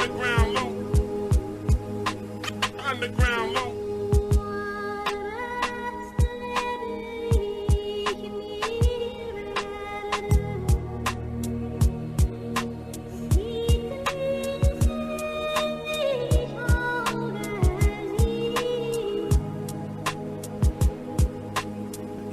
Underground loop. Underground loop.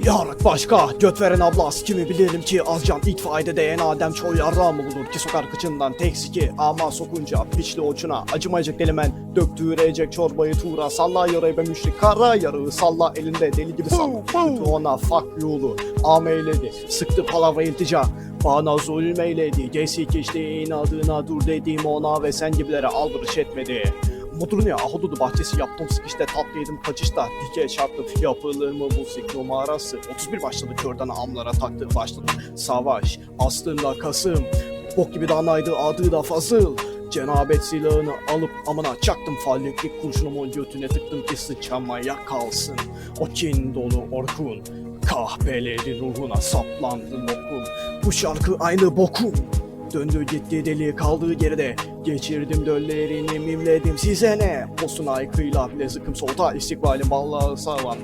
Yarık başka, göt veren ablas kimi bilirim ki az can itfaiyede değen Adem çoğu yarrağı mı bulur ki sokar kıçından tek siki ama sokunca piçli uçuna acımayacak delimen döktürecek çorbayı tuğra salla yarayı be müşrik kara yarığı salla elinde deli gibi salla. Kötü ona fuck yolu ameyledi sıktı palavra iltica. Bana zulmeyledi Gesik içtiğin adına dur dedim ona ve sen gibilere aldırış etmedi Mudurnu ya ahududu bahçesi yaptım sıkışta tatlı yedim kaçışta. Dike çarptım yapılır mı sik numarası 31 başladı körden amlara taktı başladı. Savaş aslında Kasım bok gibi danaydı adı da Fazıl. Cenabet silahını alıp amına çaktım falliklik kurşunumun götüne tıktım ki sıçamaya kalsın. O kin dolu orkun kahpeleri ruhuna saplandı lokum Bu şarkı aynı bokum Döndü gitti deli kaldığı geride. Geçirdim döllerini mimledim size ne? Posun aykıyla bile zıkkım solta İstikbalim vallahi savan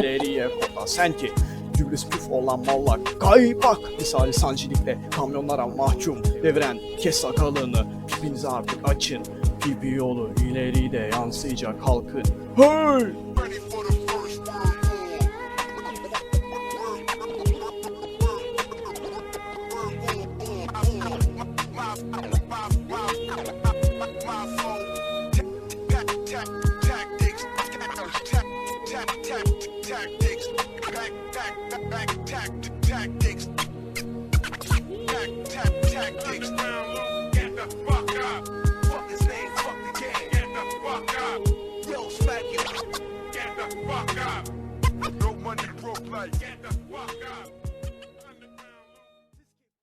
İleriye kota sen ki Cüblüs püf olan mallak Kaypak. Misali sancilikte Kamyonlara mahkum Deviren kes sakalını. Pipinizi artık açın Pipi yolu ileride yansıyacak halkın. Hey! Get the fuck up.